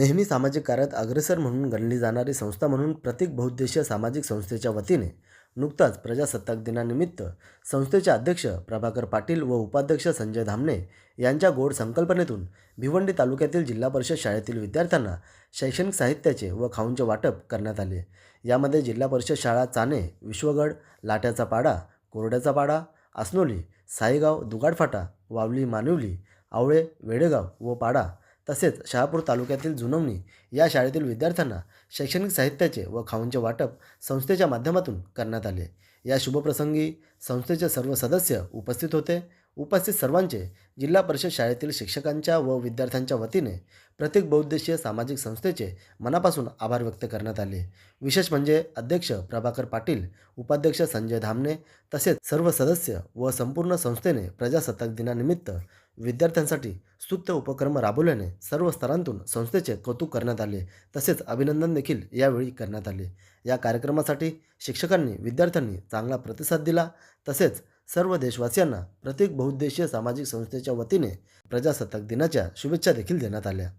नेहमी सामाजिक कार्यात अग्रेसर म्हणून गणली जाणारी संस्था म्हणून प्रत्येक बहुउद्देशीय सामाजिक संस्थेच्या वतीने नुकताच प्रजासत्ताक दिनानिमित्त संस्थेचे अध्यक्ष प्रभाकर पाटील व उपाध्यक्ष संजय धामणे यांच्या गोड संकल्पनेतून भिवंडी तालुक्यातील जिल्हा परिषद शाळेतील विद्यार्थ्यांना शैक्षणिक साहित्याचे व खाऊंचे वाटप करण्यात आले. यामध्ये जिल्हा परिषद शाळा चाणे विश्वगड लाट्याचा पाडा कोरड्याचा पाडा आसनोली साईगाव दुगाडफाटा वावली मानिवली आवळे वेडेगाव व पाडा तसेच शहापूर तालुक्यातील जुनवणी या शाळेतील विद्यार्थ्यांना शैक्षणिक साहित्याचे व खाऊंचे वाटप संस्थेच्या माध्यमातून करण्यात आले. या शुभप्रसंगी संस्थेचे सर्व सदस्य उपस्थित होते. उपस्थित सर्वांचे जिल्हा परिषद शाळेतील शिक्षकांच्या व विद्यार्थ्यांच्या वतीने प्रत्येक बहुउद्देशीय सामाजिक संस्थेचे मनापासून आभार व्यक्त करण्यात आले. विशेष म्हणजे अध्यक्ष प्रभाकर पाटील उपाध्यक्ष संजय धामणे तसेच सर्व सदस्य व संपूर्ण संस्थेने प्रजासत्ताक दिनानिमित्त विद्यार्थ्यांसाठी स्तुत्य उपक्रम राबवल्याने सर्व स्तरांतून संस्थेचे कौतुक करण्यात आले. तसेच अभिनंदन देखील यावेळी करण्यात आले. या कार्यक्रमासाठी शिक्षकांनी विद्यार्थ्यांनी चांगला प्रतिसाद दिला. तसेच सर्व देशवासियांना प्रत्येक बहुउद्देशीय सामाजिक संस्थेच्या वतीने प्रजासत्ताक दिनाच्या शुभेच्छा देखील देण्यात आल्या.